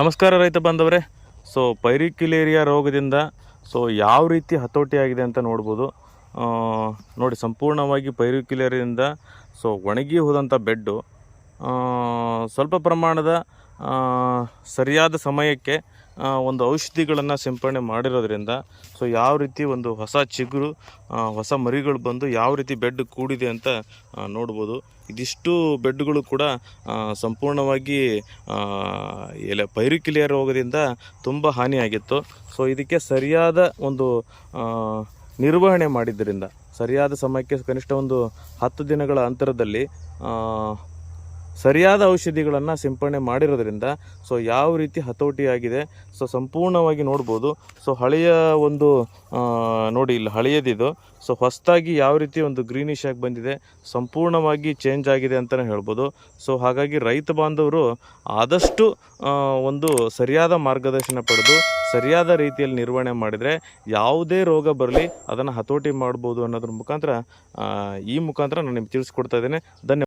ನಮಸ್ಕಾರ ರೈತ ಬಾಂಧವರೇ. ಸೊ ಪೈರಿಕ್ಯುಲೇರಿಯಾ ರೋಗದಿಂದ ಸೊ ಯಾವ ರೀತಿ ಹತೋಟಿ ಆಗಿದೆ ಅಂತ ನೋಡ್ಬೋದು. ನೋಡಿ, ಸಂಪೂರ್ಣವಾಗಿ ಪೈರಿಕ್ಯುಲೇರಿಯಿಂದ ಸೊ ಒಣಗಿ ಹೋದಂಥ ಬೆಡ್ಡು ಸ್ವಲ್ಪ ಪ್ರಮಾಣದ ಸರಿಯಾದ ಸಮಯಕ್ಕೆ ಒಂದು ಔಷಧಿಗಳನ್ನು ಸಿಂಪಡಣೆ ಮಾಡಿರೋದ್ರಿಂದ, ಸೊ ಯಾವ ರೀತಿ ಒಂದು ಹೊಸ ಚಿಗುರು ಹೊಸ ಮರಿಗಳು ಬಂದು ಯಾವ ರೀತಿ ಬೆಡ್ ಕೂಡಿದೆ ಅಂತ ನೋಡ್ಬೋದು. ಇದಿಷ್ಟು ಬೆಡ್ಗಳು ಕೂಡ ಸಂಪೂರ್ಣವಾಗಿ ಎಲೆ ಪೈರುಕಿಲಿಯ ರೋಗದಿಂದ ತುಂಬ ಹಾನಿಯಾಗಿತ್ತು. ಸೊ ಇದಕ್ಕೆ ಸರಿಯಾದ ಒಂದು ನಿರ್ವಹಣೆ ಮಾಡಿದ್ದರಿಂದ, ಸರಿಯಾದ ಸಮಯಕ್ಕೆ ಕನಿಷ್ಠ ಒಂದು ಹತ್ತು ದಿನಗಳ ಅಂತರದಲ್ಲಿ ಸರಿಯಾದ ಔಷಧಿಗಳನ್ನು ಸಿಂಪಡಣೆ ಮಾಡಿರೋದ್ರಿಂದ ಸೊ ಯಾವ ರೀತಿ ಹತೋಟಿ ಆಗಿದೆ ಸೊ ಸಂಪೂರ್ಣವಾಗಿ ನೋಡ್ಬೋದು. ಸೊ ಹಳೆಯ ಒಂದು ನೋಡಿ ಇಲ್ಲಿ ಹಳೆಯದಿದು. ಸೊ ಹೊಸದಾಗಿ ಯಾವ ರೀತಿ ಒಂದು ಗ್ರೀನಿಶ್ ಆಗಿ ಬಂದಿದೆ, ಸಂಪೂರ್ಣವಾಗಿ ಚೇಂಜ್ ಆಗಿದೆ ಅಂತಲೇ ಹೇಳ್ಬೋದು. ಸೊ ಹಾಗಾಗಿ ರೈತ ಬಾಂಧವರು ಆದಷ್ಟು ಒಂದು ಸರಿಯಾದ ಮಾರ್ಗದರ್ಶನ ಪಡೆದು ಸರಿಯಾದ ರೀತಿಯಲ್ಲಿ ನಿರ್ವಹಣೆ ಮಾಡಿದರೆ ಯಾವುದೇ ರೋಗ ಬರಲಿ, ಅದನ್ನು ಹತೋಟಿ ಮಾಡ್ಬೋದು ಅನ್ನೋದ್ರ ಮುಖಾಂತರ ಈ ಮುಖಾಂತರ ನಾನು ನಿಮ್ಗೆ ತಿಳಿಸ್ಕೊಡ್ತಾ ಇದ್ದೇನೆ. ಧನ್ಯವಾದ.